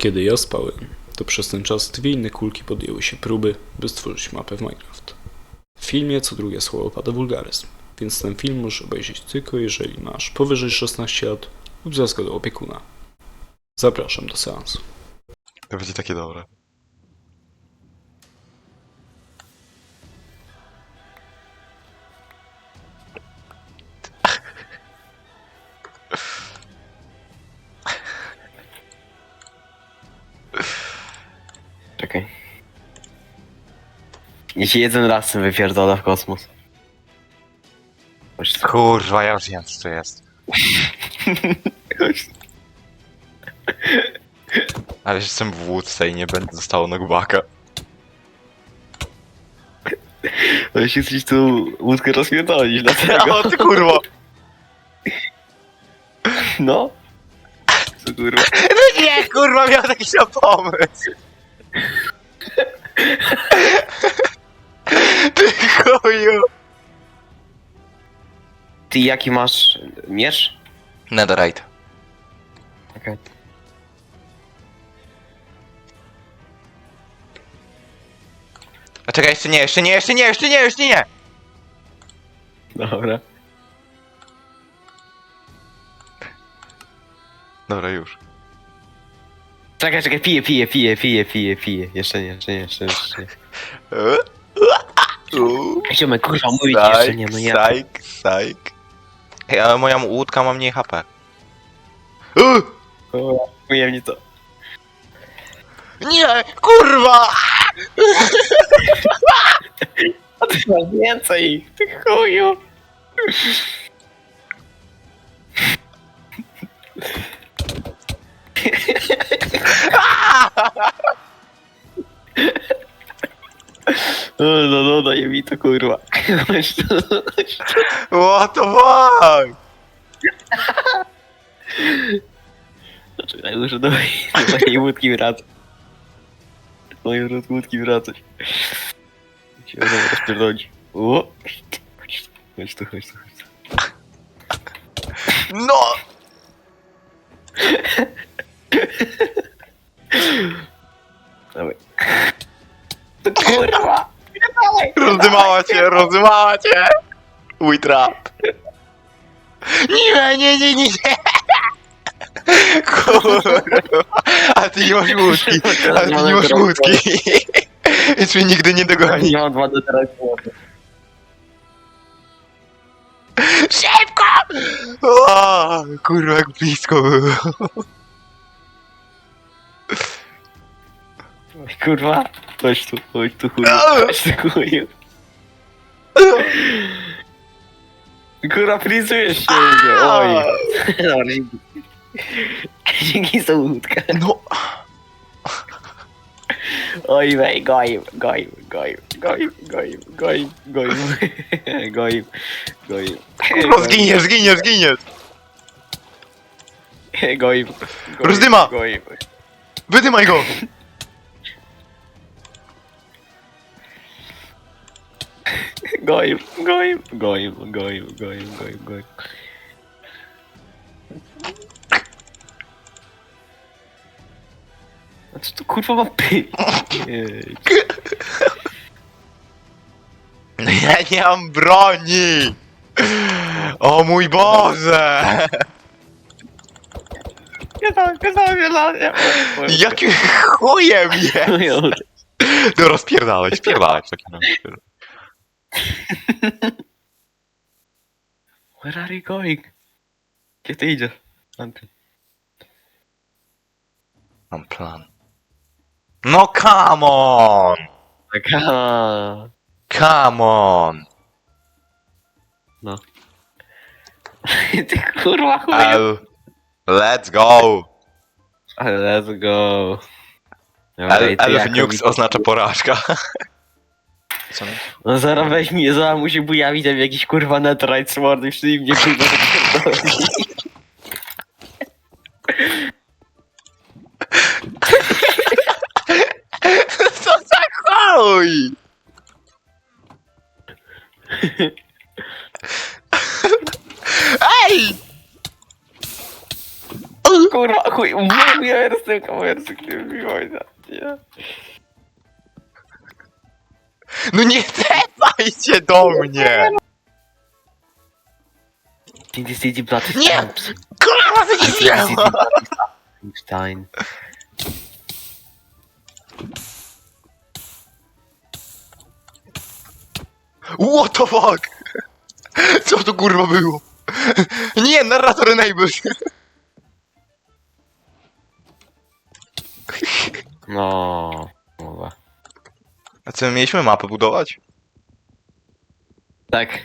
Kiedy ja spałem, to przez ten czas dwie inne kulki podjęły się próby, by stworzyć mapę w Minecraft. W filmie co drugie słowo pada wulgaryzm, więc ten film możesz obejrzeć tylko jeżeli masz powyżej 16 lat lub za zgodą opiekuna. Zapraszam do seansu. To będzie takie dobre. Jeśli jeden raz tym wypierdolę w kosmos. Chodź tu. Kurwa, ja już wiem co to jest. Ale jestem w łódce i nie będę zostało knockbacka. Ale jeśli chcesz tu łódkę rozpierdolić, dlatego. O ty kurwa! No. Co kurwa. No nie, kurwa, miał taki sam pomysł! Ty jaki masz miecz? Netherite. Okej. A czekaj, jeszcze nie, jeszcze nie, jeszcze nie, jeszcze nie, jeszcze nie! Dobra. Dobra, już. Czekaj, czekaj, piję, piję, piję, piję, piję, piję. Jeszcze nie, jeszcze nie, jeszcze. Jeszcze nie. Ziomek, kurwa, mówić jeszcze nie, no ja. Sajk, sajk. Ej, ale moja łódka ma mniej HP. Uh! Mówię mnie to. Nie, kurwa! A ty masz więcej, ty chuju. No, no, no, daje mi to kurwa. What the fuck? Czekaj, muszę do mojej, do mojej łódki wracać. Do mojej łódki wracać. Się znowu rozpierdolić. O! Chodź tu, chodź tu, chodź tu. No! Dawaj. To kurwa! Rozdymała cię, rozdymała cię! Mój trap. Nie, nie, nie, nie, nie! Kurwa! A ty nie masz łódki! A ty nie masz łódki! Więc mnie nigdy nie dogoni. Nie mam dwa do teraz głowy. Szybko! O, kurwa, jak blisko było. Kurwa! Chodź tu, chodź tu chuju, chodź tu chuju. Kurwa, frizujesz się u mnie, oj. Dobra, dzięki. Dzięki za łódkę. No, Oj, wej, goim, goim, goim, goim, goim, goim, goim, goim, goim. kurwa, zginiesz, zginiesz, zginiesz! Goim, goim. Rozdyma! Goim. Wydymaj go! Goim, goim, goim, goim, goim, goim, goim. A co to kurwa ma py... Jej. Ja nie mam broni! O mój Boże! Ja tam, ja Jakim chujem jest? No rozpierdalaj, spierdalaj w takim razie. Where are you going? Gdzie ty idziesz? Anty. Mam plan. No come on! Taka. Come on! No. Ty kurwa chuju. El, let's go! Let's go. Dobra, El, i ty Elf Nukes oznacza porażka. Co nie? No zaraz weź mi, zaraz musi bujawić tam jakiś kurwa netrite sword i wszyscy mnie kurwa zapierdoli. Co za chuj! Ej! kurwa, chuj, mówię, ja jestem kamersy, który mi wojna. Nie. No nie tepajcie do mnie! Cindy City Bloody Nie! Kurwa, to nie Cindy City wiem! Bloody Stamps. Stein. What the fuck? Co to kurwa było? Nie, narrator enabled! Co, my mieliśmy mapę budować? Tak.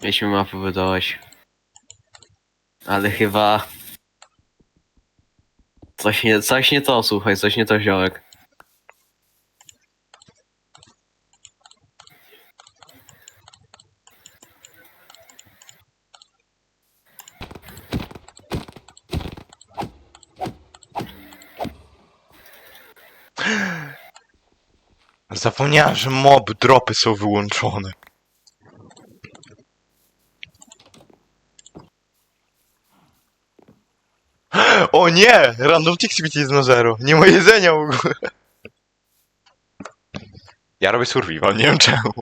Mieliśmy mapę budować. Ale chyba... Coś nie, coś nie to, słuchaj, coś nie to ziołek. Zapomniałem, że mob dropy są wyłączone. O nie! Random Tixbit jest na zero. Nie ma jedzenia w ogóle. Ja robię survival, nie wiem czemu.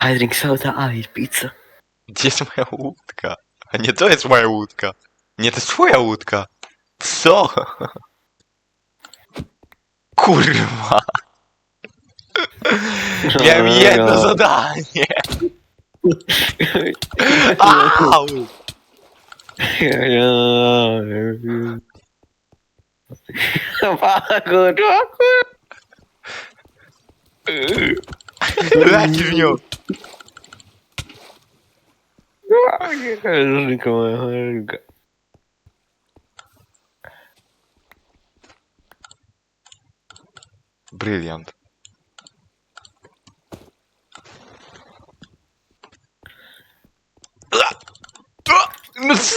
I drink soda, I pizza. Gdzie jest moja łódka? A nie to jest moja łódka. Nie, to jest twoja łódka. Co? Kurwa. Miałem jedno zadanie. Ау! Драки в нем. Жика моя, жика. Бриллиант. This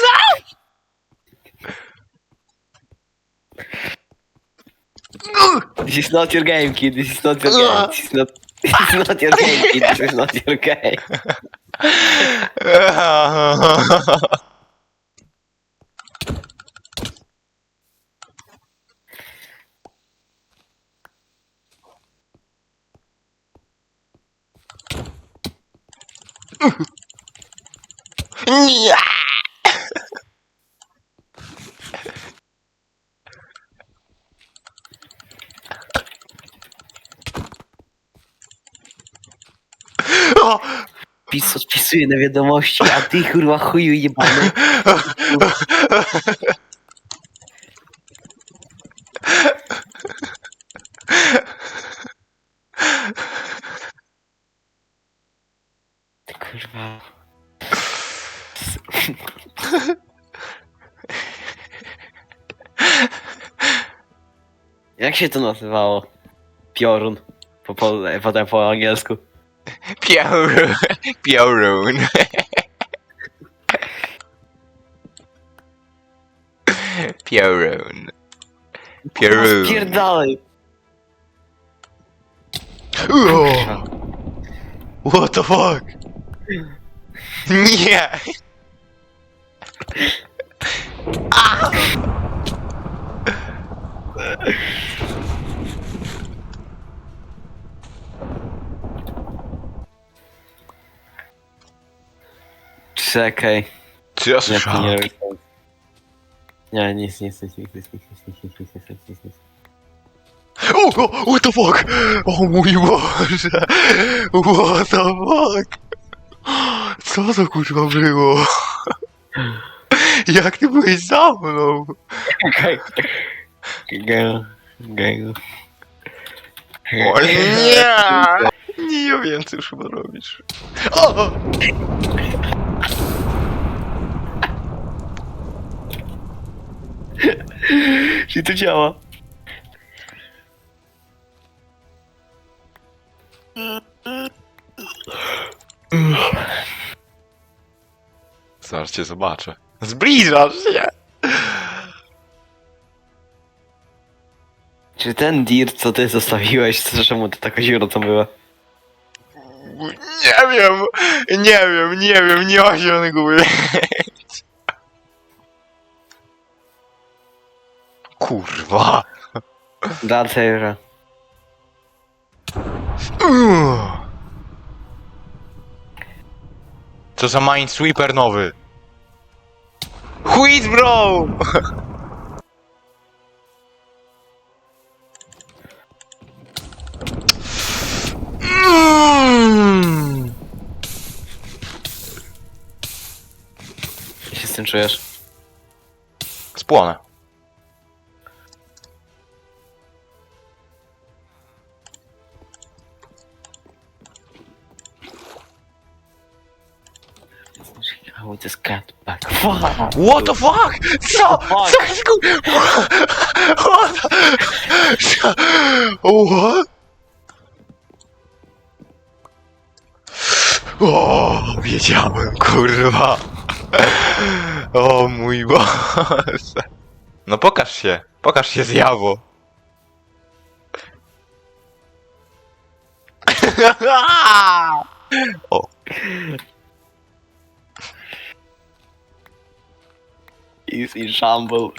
is not your game, kid. This is not your game. This is not. This is not your game, kid. This is not your game. Nie. Pis odpisuje na wiadomości, a ty kurwa chuju jebany. Ty kurwa. Jak się to nazywało? Piorun. Po, po, potem po angielsku. Piauro. Piaurone. Piaurone. Piaurone. Pierdalej. What the fuck? Yeah. Ah! Czekaj. Co ja Nie, słyszałem? nie. Nie, nic, nic, nic, nic, nic, nic, nic, nic, nic, nic, nic, nic, nic. O, o, what the fuck? O mój Boże! What the fuck? Co to kurwa było? Jak ty byłeś za mną? Okej. Gęgo. Gęgo. O nie! Nie ja wiem, co już chyba robisz. O! Czyli to działa. Zaraz cię zobaczę. Zbliżasz się! Czy ten dir, co ty zostawiłeś, co czemu to taka dziura to była? Nie wiem! Nie wiem, nie wiem, nie ma zielonego Kurwa! Dlatego. Uuu. Co za Minesweeper nowy? Quit, bro! Mm. Jak się z tym czujesz? Spłonę. This cat back. Fuck! What the fuck? Co? fuck? Co jest ku... What? What? O, wiedziałem, kurwa. O mój Boże. No pokaż się, pokaż się zjawo. o, Easy in shambles.